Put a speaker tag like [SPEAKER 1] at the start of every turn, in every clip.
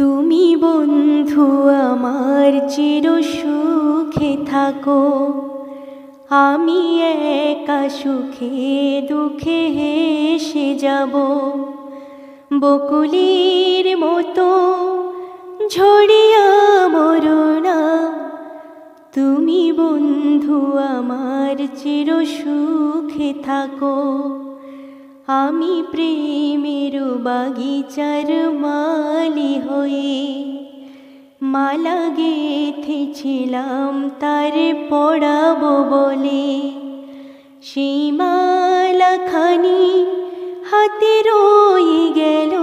[SPEAKER 1] তুমি বন্ধু, আমার চির সুখে থাকো। আমি একা সুখে, দুঃখে হেসে যাব। বকুলির মতো ঝরিয়া মরুনা তুমি বন্ধু, আমার চির সুখে থাকো। আমি প্রেমের বাগিচার মালি হয়ে মালা গেথেছিলাম তার পড়াবো বলে। সেই মালাখানি হাতে রয়ে গেল।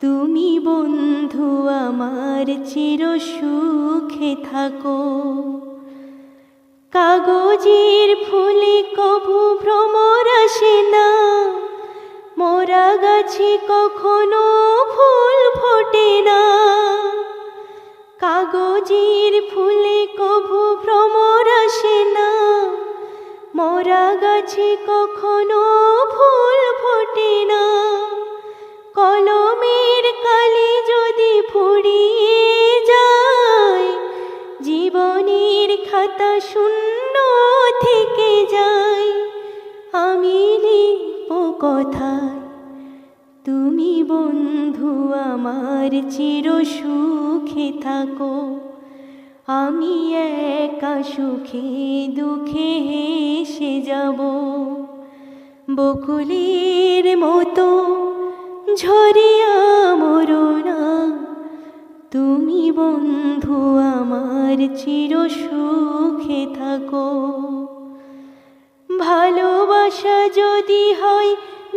[SPEAKER 1] তুমি বন্ধু আমার চির সুখে থাকো। কাগজের ফুলে কভু ভ্রমর আসে না। গাছে কখনো ফুল ফোটে না। কাগজের ফুলে কভু ভ্রমর আসে না। মোরা গাছে কখনো ফুল ফোটে না। কলমের কালি যদি ফুরিয়ে যায়, জীবনের খাতা শূন্য থেকে যায়। আমি লিখব কথায় তুমি বন্ধু আমার চির সুখে থাকো। আমি একা সুখে দুঃখে হেসে যাব। বকুলের মতো ঝরিয়া মরুনা তুমি বন্ধু আমার চির সুখে থাকো। ভালোবাসা যদি হয়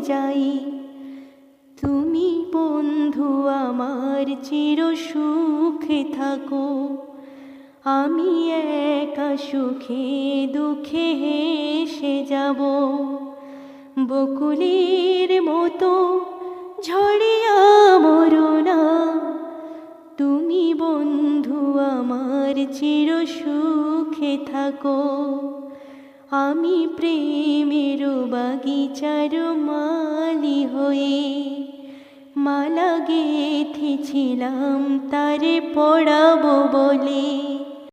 [SPEAKER 1] যাই। তুমি বন্ধু আমার চির সুখে থাকো। আমি একা সুখে দুঃখে হেসে যাব। বকুলের মতো ঝড়িয়া মরুনা তুমি বন্ধু আমার চির সুখে থাকো। আমি প্রেমের বাগিচার মালি হয়ে মালা গেথেছিলাম তারে পড়াবো বলে।